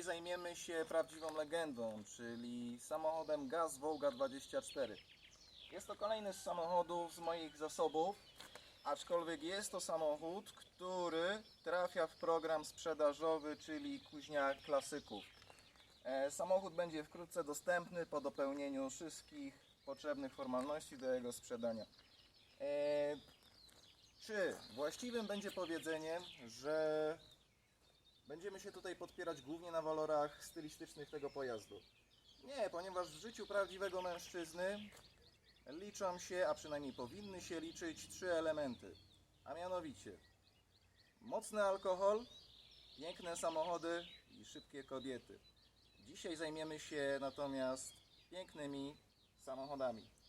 Dzisiaj zajmiemy się prawdziwą legendą, czyli samochodem Gaz Volga 24. Jest to kolejny z samochodów z moich zasobów, aczkolwiek jest to samochód, który trafia w program sprzedażowy, czyli kuźnia klasyków. E, Samochód będzie wkrótce dostępny po dopełnieniu wszystkich potrzebnych formalności do jego sprzedania. E, Czy właściwym będzie powiedzenie, że będziemy się tutaj podpierać głównie na walorach stylistycznych tego pojazdu? Nie, ponieważ w życiu prawdziwego mężczyzny liczą się, a przynajmniej powinny się liczyć trzy elementy, a mianowicie mocny alkohol, piękne samochody i szybkie kobiety. Dzisiaj zajmiemy się natomiast pięknymi samochodami.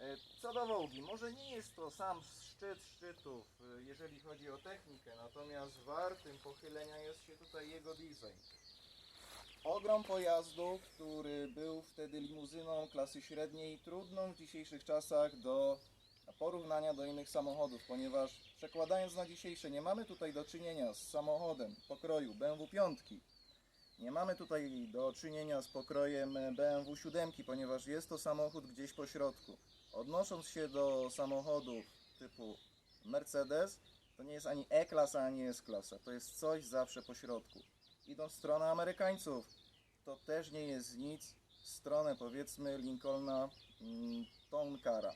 E, Co do Wołgi, może nie jest to sam szczyt szczytów, e, jeżeli chodzi o technikę, natomiast wartym pochylenia jest się tutaj jego design. Ogrom pojazdu, który był wtedy limuzyną klasy średniej, trudną w dzisiejszych czasach do porównania do innych samochodów, ponieważ przekładając na dzisiejsze, nie mamy tutaj do czynienia z samochodem pokroju BMW 5, nie mamy tutaj do czynienia z pokrojem BMW 7, ponieważ jest to samochód gdzieś po środku. Odnosząc się do samochodów typu Mercedes, to nie jest ani E-klasa, ani S-klasa. To jest coś zawsze po środku. Idąc w stronę Amerykańców, to też nie jest nic w stronę powiedzmy Lincolna mm, Tonkara.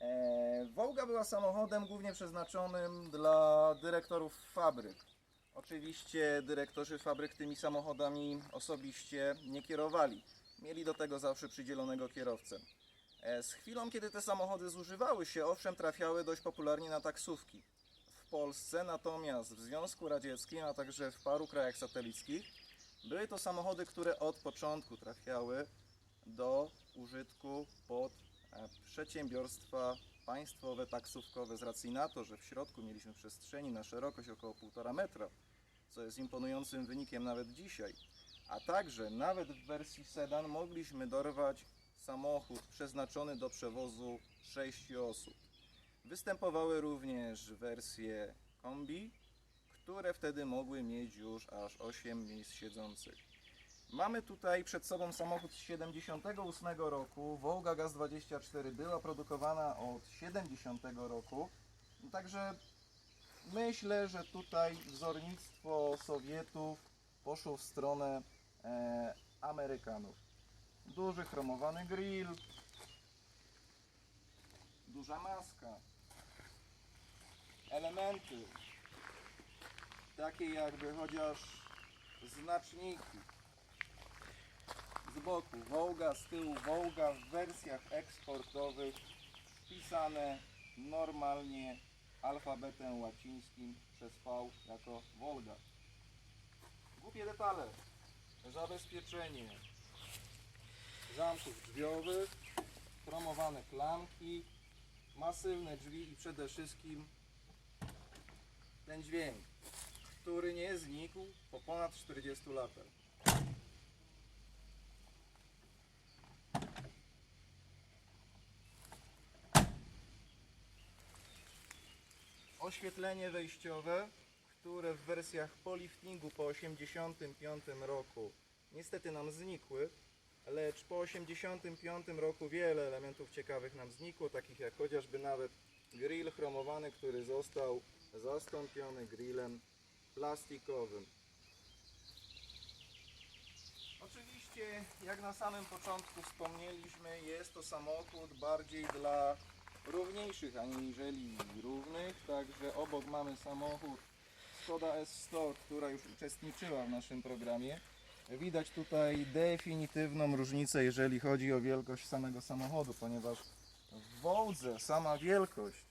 E, Wołga była samochodem głównie przeznaczonym dla dyrektorów fabryk. Oczywiście dyrektorzy fabryk tymi samochodami osobiście nie kierowali. Mieli do tego zawsze przydzielonego kierowcę. E, Z chwilą, kiedy te samochody zużywały się, owszem, trafiały dość popularnie na taksówki. W Polsce natomiast w Związku Radzieckim, a także w paru krajach satelickich, były to samochody, które od początku trafiały do użytku pod e, przedsiębiorstwa państwowe, taksówkowe z racji na to, że w środku mieliśmy przestrzeni na szerokość około 1,5 metra, co jest imponującym wynikiem nawet dzisiaj. A także nawet w wersji sedan mogliśmy dorwać samochód przeznaczony do przewozu 6 osób. Występowały również wersje kombi, które wtedy mogły mieć już aż 8 miejsc siedzących. Mamy tutaj przed sobą samochód z 78 roku. Volga Gaz24 była produkowana od 70 roku. Także myślę, że tutaj wzornictwo Sowietów poszło w stronę e, Amerykanów. Duży chromowany grill, duża maska, elementy. Takie jakby chociaż znaczniki. Z boku Wołga, z tyłu Wołga w wersjach eksportowych wpisane normalnie alfabetem łacińskim przez V jako Wolga. Głupie detale. Zabezpieczenie zamków drzwiowych, chromowane klamki, masywne drzwi i przede wszystkim ten dźwięk, który nie znikł po ponad 40 latach. Oświetlenie wejściowe, które w wersjach po liftingu po 85 roku niestety nam znikły, lecz po 85 roku wiele elementów ciekawych nam znikło, takich jak chociażby nawet grill chromowany, który został zastąpiony grillem plastikowym. Oczywiście, jak na samym początku wspomnieliśmy, jest to samochód bardziej dla równiejszych aniżeli równych, także obok mamy samochód Skoda S100, która już uczestniczyła w naszym programie. Widać tutaj definitywną różnicę, jeżeli chodzi o wielkość samego samochodu, ponieważ w Wołdze sama wielkość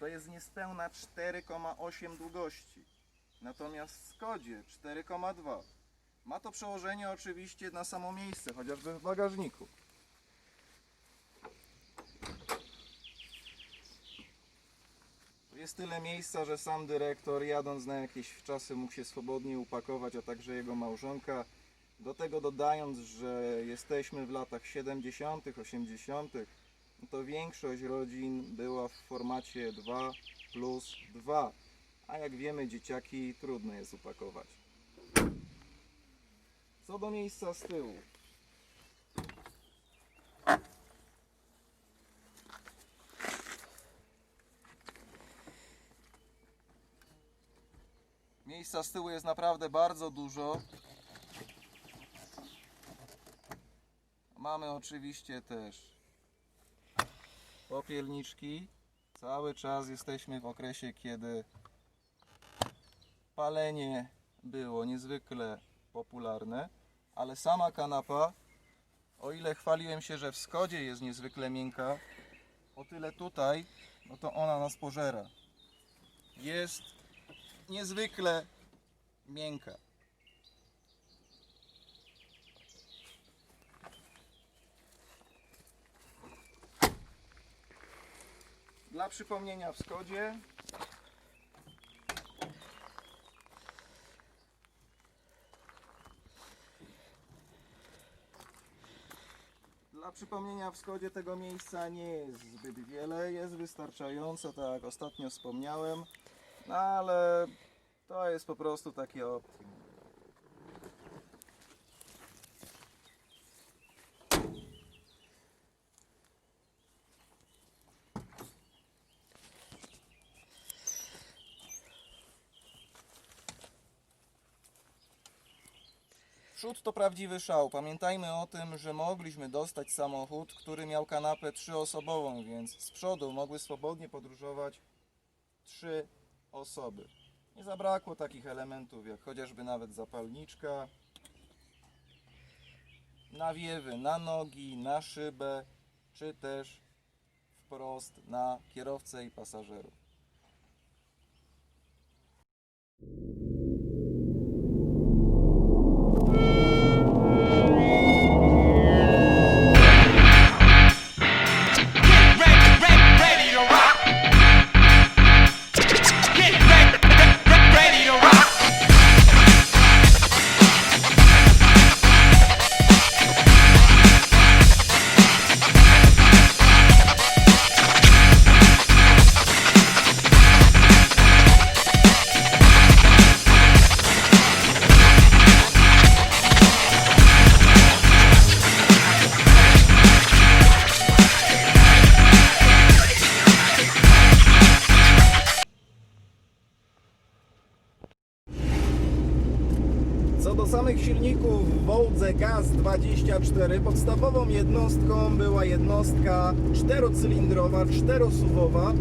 to jest niespełna 4,8 długości, natomiast w Skodzie 4,2. Ma to przełożenie oczywiście na samo miejsce, chociażby w bagażniku. Jest tyle miejsca, że sam dyrektor jadąc na jakieś wczasy mógł się swobodnie upakować, a także jego małżonka. Do tego dodając, że jesteśmy w latach 70., 80., to większość rodzin była w formacie 2 plus 2. A jak wiemy, dzieciaki trudno jest upakować. Co do miejsca z tyłu. Miejsca z tyłu jest naprawdę bardzo dużo. Mamy oczywiście też popielniczki. Cały czas jesteśmy w okresie, kiedy palenie było niezwykle popularne, ale sama kanapa, o ile chwaliłem się, że w Skodzie jest niezwykle miękka, o tyle tutaj, no to ona nas pożera. Jest niezwykle miękka. Dla przypomnienia w Skodzie Dla przypomnienia w Skodzie tego miejsca nie jest zbyt wiele, jest wystarczająco, tak jak ostatnio wspomniałem, no ale to jest po prostu takie optimum. Przód to prawdziwy szał. Pamiętajmy o tym, że mogliśmy dostać samochód, który miał kanapę trzyosobową, więc z przodu mogły swobodnie podróżować trzy osoby. Nie zabrakło takich elementów jak chociażby nawet zapalniczka, nawiewy na nogi, na szybę, czy też wprost na kierowcę i pasażerów. Silników w Wołdze GAZ-24, podstawową jednostką była jednostka czterocylindrowa, czterosuwowa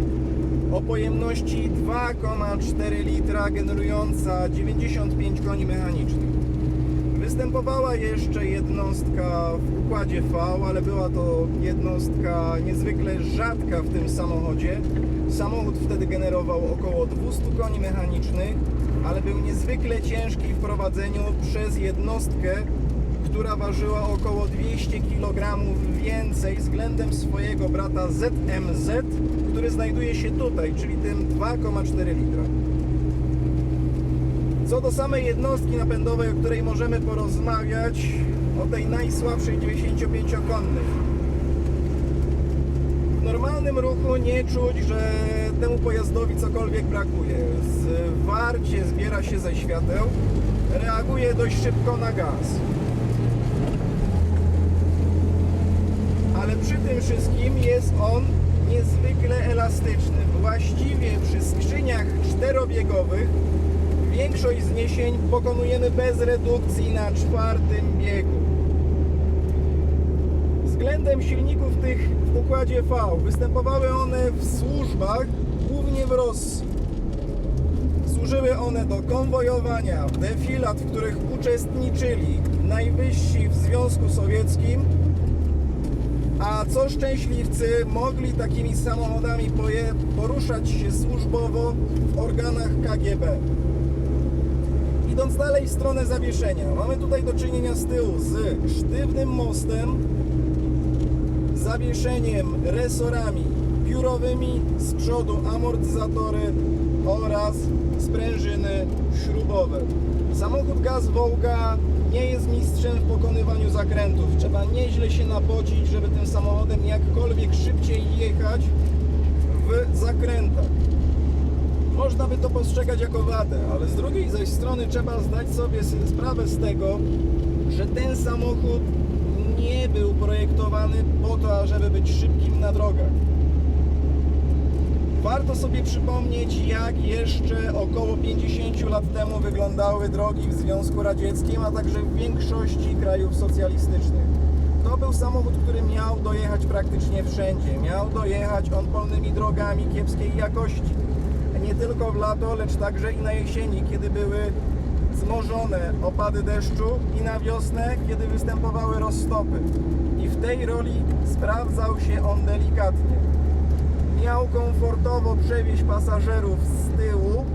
o pojemności 2,4 litra generująca 95 koni mechanicznych. Występowała jeszcze jednostka w układzie V, ale była to jednostka niezwykle rzadka w tym samochodzie. Samochód wtedy generował około 200 koni mechanicznych, ale był niezwykle ciężki w prowadzeniu przez jednostkę, która ważyła około 200 kg więcej względem swojego brata ZMZ, który znajduje się tutaj, czyli tym 2,4 litra. Co do samej jednostki napędowej, o której możemy porozmawiać, o tej najsłabszej 95-konnej. W normalnym ruchu nie czuć, że temu pojazdowi cokolwiek brakuje. Zwarcie zbiera się ze świateł, reaguje dość szybko na gaz. Ale przy tym wszystkim jest on niezwykle elastyczny. Właściwie przy skrzyniach czterobiegowych Większość zniesień pokonujemy bez redukcji na czwartym biegu. Względem silników tych w układzie V występowały one w służbach, głównie w Rosji. Służyły one do konwojowania defilat, w których uczestniczyli najwyżsi w Związku Sowieckim, a co szczęśliwcy mogli takimi samochodami poruszać się służbowo w organach KGB. Idąc dalej w stronę zawieszenia, mamy tutaj do czynienia z tyłu z sztywnym mostem, zawieszeniem, resorami piórowymi, z przodu amortyzatory oraz sprężyny śrubowe. Samochód Gaz Wołga nie jest mistrzem w pokonywaniu zakrętów. Trzeba nieźle się napocić, żeby tym samochodem jakkolwiek szybciej jechać w zakrętach. Można by to postrzegać jako wadę, ale z drugiej zaś strony trzeba zdać sobie sprawę z tego, że ten samochód nie był projektowany po to, ażeby być szybkim na drogach. Warto sobie przypomnieć, jak jeszcze około 50 lat temu wyglądały drogi w Związku Radzieckim, a także w większości krajów socjalistycznych. To był samochód, który miał dojechać praktycznie wszędzie. Miał dojechać on polnymi drogami kiepskiej jakości. Nie tylko w lato, lecz także i na jesieni, kiedy były zmożone opady deszczu i na wiosnę, kiedy występowały rozstopy. I w tej roli sprawdzał się on delikatnie miał komfortowo przewieźć pasażerów z tyłu,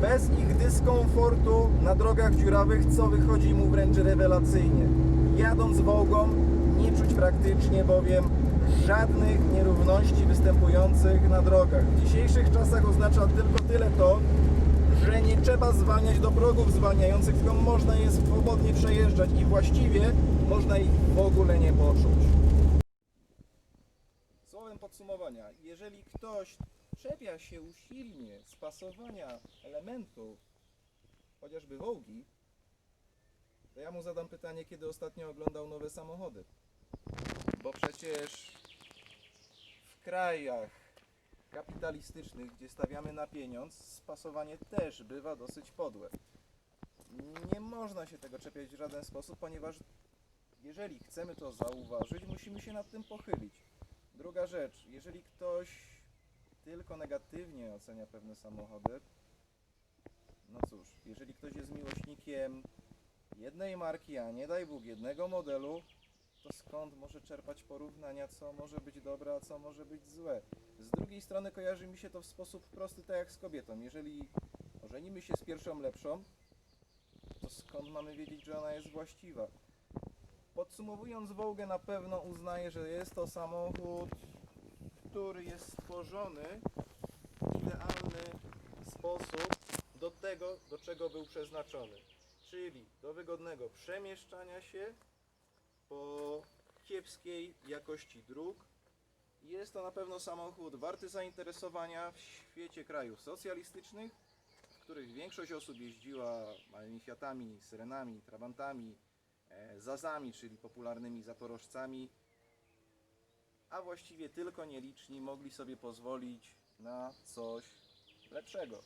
bez ich dyskomfortu na drogach dziurawych, co wychodzi mu wręcz rewelacyjnie. Jadąc Wołgą nie czuć praktycznie bowiem żadnych nierówności występujących na drogach. W dzisiejszych czasach oznacza tylko tyle to, że nie trzeba zwalniać do progów zwalniających, tylko można je swobodnie przejeżdżać i właściwie można ich w ogóle nie poczuć. Podsumowania, jeżeli ktoś czepia się usilnie z pasowania elementów, chociażby Wołgi, to ja mu zadam pytanie, kiedy ostatnio oglądał nowe samochody. Bo przecież w krajach kapitalistycznych, gdzie stawiamy na pieniądz, spasowanie też bywa dosyć podłe. Nie można się tego czepiać w żaden sposób, ponieważ jeżeli chcemy to zauważyć, musimy się nad tym pochylić. Druga rzecz, jeżeli ktoś tylko negatywnie ocenia pewne samochody, no cóż, jeżeli ktoś jest miłośnikiem jednej marki, a nie daj Bóg jednego modelu, to skąd może czerpać porównania, co może być dobre, a co może być złe? Z drugiej strony kojarzy mi się to w sposób prosty, tak jak z kobietą. Jeżeli ożenimy się z pierwszą lepszą, to skąd mamy wiedzieć, że ona jest właściwa? Podsumowując Wołgę na pewno uznaję, że jest to samochód, który jest stworzony w idealny sposób do tego, do czego był przeznaczony. Czyli do wygodnego przemieszczania się po kiepskiej jakości dróg. Jest to na pewno samochód warty zainteresowania w świecie krajów socjalistycznych, w których większość osób jeździła małymi Fiatami, Syrenami, Trabantami, Zazami, czyli popularnymi Zaporożcami, a właściwie tylko nieliczni mogli sobie pozwolić na coś lepszego.